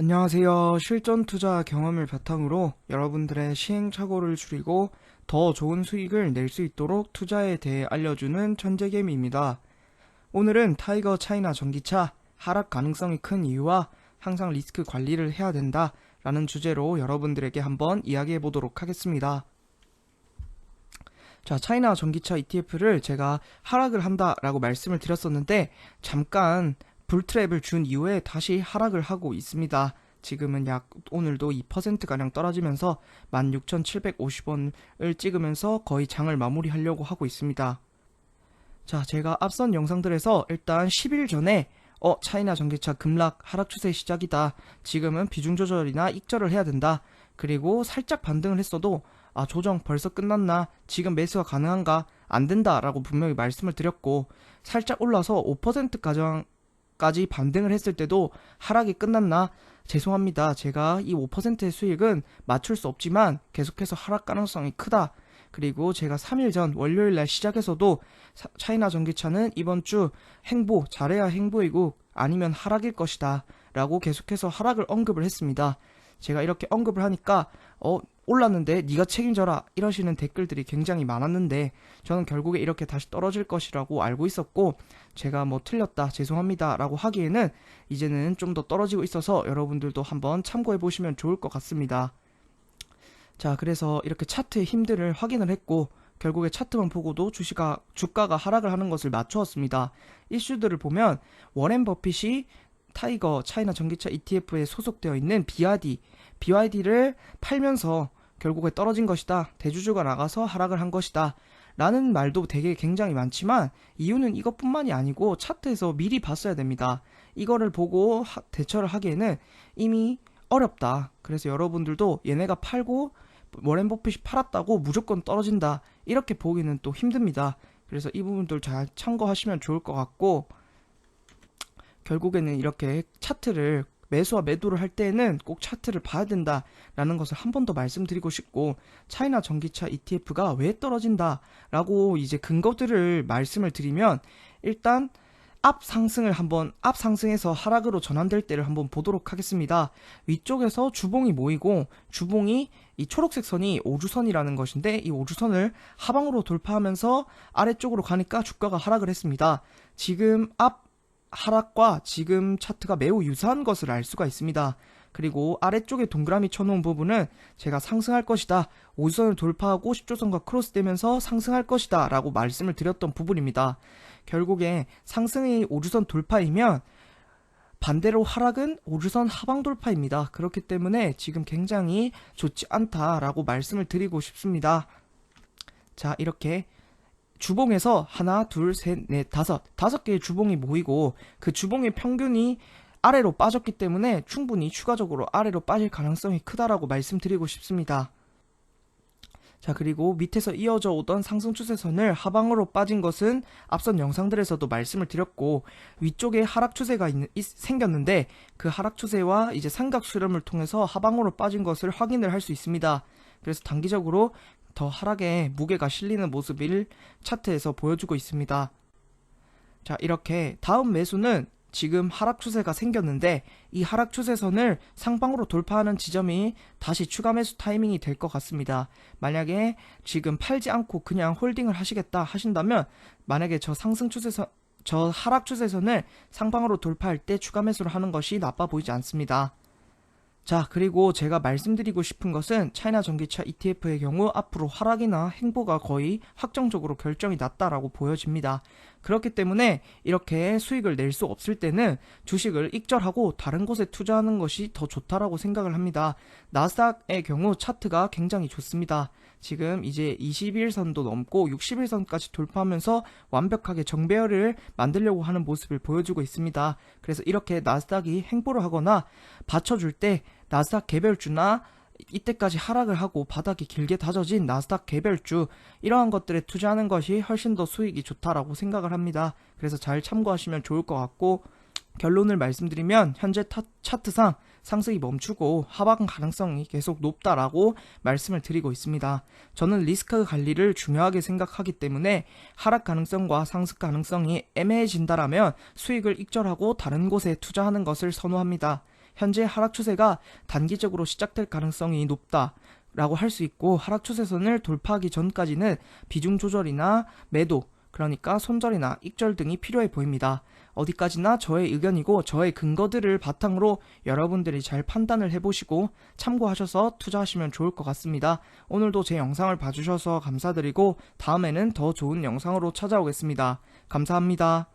안녕하세요. 실전 투자 경험을 바탕으로 여러분들의 시행착오를 줄이고 더 좋은 수익을 낼 수 있도록 투자에 대해 알려주는 천재개미입니다. 오늘은 타이거 차이나 전기차 하락 가능성이 큰 이유와 항상 리스크 관리를 해야 된다 라는 주제로 여러분들에게 한번 이야기해 보도록 하겠습니다. 자, 차이나 전기차 ETF를 제가 하락을 한다 라고 말씀을 드렸었는데 잠깐 불트랩을 준 이후에 다시 하락을 하고 있습니다. 지금은 약 오늘도 2%가량 떨어지면서 16,750원을 찍으면서 거의 장을 마무리하려고 하고 있습니다. 자, 제가 앞선 영상들에서 일단 10일 전에 어, 차이나 전기차 급락 하락 추세 시작이다. 지금은 비중 조절이나 익절을 해야 된다. 그리고 살짝 반등을 했어도 아, 조정 벌써 끝났나? 지금 매수가 가능한가? 안 된다라고 분명히 말씀을 드렸고 살짝 올라서 5%가 정 까지 반등을 했을 때도 하락이 끝났나? 죄송합니다. 제가 이 5%의 수익은 맞출 수 없지만 계속해서 하락 가능성이 크다. 그리고 제가 3일 전 월요일 날 시작해서도 사- 차이나 전기차는 이번 주 행보, 잘해야 행보이고 아니면 하락일 것이다. 라고 계속해서 하락을 언급을 했습니다. 제가 이렇게 언급을 하니까 어 올랐는데 네가 책임져라 이러시는 댓글들이 굉장히 많았는데 저는 결국에 이렇게 다시 떨어질 것이라고 알고 있었고 제가 뭐 틀렸다 죄송합니다 라고 하기에는 이제는 좀 더 떨어지고 있어서 여러분들도 한번 참고해 보시면 좋을 것 같습니다. 자 그래서 이렇게 차트의 힘들을 확인을 했고 결국에 차트만 보고도 주시가 주가가 하락을 하는 것을 맞추었습니다. 이슈들을 보면 워렌 버핏이 타이거 차이나 전기차 ETF에 소속되어 있는 BRD, BYD를 팔면서 결국에 떨어진 것이다. 대주주가 나가서 하락을 한 것이다. 라는 말도 되게 굉장히 많지만 이유는 이것뿐만이 아니고 차트에서 미리 봤어야 됩니다. 이거를 보고 하- 대처를 하기에는 이미 어렵다. 그래서 여러분들도 얘네가 팔고 워렌 버핏이 팔았다고 무조건 떨어진다. 이렇게 보기는 또 힘듭니다. 그래서 이 부분들 잘 참고하시면 좋을 것 같고 결국에는 이렇게 차트를 매수와 매도를 할 때에는 꼭 차트를 봐야 된다라는 것을 한 번 더 말씀드리고 싶고 차이나 전기차 ETF가 왜 떨어진다라고 이제 근거들을 말씀을 드리면 일단 앞 상승을 한번 앞 상승에서 하락으로 전환될 때를 한번 보도록 하겠습니다. 위쪽에서 주봉이 모이고 주봉이 이 초록색 선이 오주선이라는 것인데 이 오주선을 하방으로 돌파하면서 아래쪽으로 가니까 주가가 하락을 했습니다. 지금 앞 하락과 지금 차트가 매우 유사한 것을 알 수가 있습니다. 그리고 아래쪽에 동그라미 쳐놓은 부분은 제가 상승할 것이다. 5선을 돌파하고 10조선과 크로스되면서 상승할 것이다. 라고 말씀을 드렸던 부분입니다. 결국에 상승이 5주선 돌파이면 반대로 하락은 5주선 하방 돌파입니다. 그렇기 때문에 지금 굉장히 좋지 않다라고 말씀을 드리고 싶습니다. 자, 이렇게 주봉에서 하나, 둘, 셋, 넷, 다섯, 다섯 개의 주봉이 모이고 그 주봉의 평균이 아래로 빠졌기 때문에 충분히 추가적으로 아래로 빠질 가능성이 크다라고 말씀드리고 싶습니다. 자, 그리고 밑에서 이어져 오던 상승 추세선을 하방으로 빠진 것은 앞선 영상들에서도 말씀을 드렸고 위쪽에 하락 추세가 있, 있- 생겼는데 그 하락 추세와 이제 삼각 수렴을 통해서 하방으로 빠진 것을 확인을 할 수 있습니다. 그래서 단기적으로 더 하락에 무게가 실리는 모습을 차트에서 보여주고 있습니다. 자, 이렇게 다음 매수는 지금 하락 추세가 생겼는데 이 하락 추세선을 상방으로 돌파하는 지점이 다시 추가 매수 타이밍이 될 것 같습니다. 만약에 지금 팔지 않고 그냥 홀딩을 하시겠다 하신다면 만약에 저 상승 추세선 저 하락 추세선을 상방으로 돌파할 때 추가 매수를 하는 것이 나빠 보이지 않습니다. 자, 그리고 제가 말씀드리고 싶은 것은 차이나 전기차 ETF의 경우 앞으로 하락이나 행보가 거의 확정적으로 결정이 났다라고 보여집니다. 그렇기 때문에 이렇게 수익을 낼 수 없을 때는 주식을 익절하고 다른 곳에 투자하는 것이 더 좋다라고 생각을 합니다. 나스닥의 경우 차트가 굉장히 좋습니다. 지금 이제 21선도 넘고 61선까지 돌파하면서 완벽하게 정배열을 만들려고 하는 모습을 보여주고 있습니다. 그래서 이렇게 나스닥이 행보를 하거나 받쳐줄 때 나스닥 개별주나 이때까지 하락을 하고 바닥이 길게 다져진 나스닥 개별주 이러한 것들에 투자하는 것이 훨씬 더 수익이 좋다라고 생각을 합니다. 그래서 잘 참고하시면 좋을 것 같고 결론을 말씀드리면 현재 타- 차트상 상승이 멈추고 하방 가능성이 계속 높다라고 말씀을 드리고 있습니다. 저는 리스크 관리를 중요하게 생각하기 때문에 하락 가능성과 상승 가능성이 애매해진다라면 수익을 익절하고 다른 곳에 투자하는 것을 선호합니다. 현재 하락 추세가 단기적으로 시작될 가능성이 높다. 라고 할 수 있고 하락 추세선을 돌파하기 전까지는 비중 조절이나 매도 그러니까 손절이나 익절 등이 필요해 보입니다. 어디까지나 저의 의견이고 저의 근거들을 바탕으로 여러분들이 잘 판단을 해보시고 참고하셔서 투자하시면 좋을 것 같습니다. 오늘도 제 영상을 봐주셔서 감사드리고 다음에는 더 좋은 영상으로 찾아오겠습니다. 감사합니다.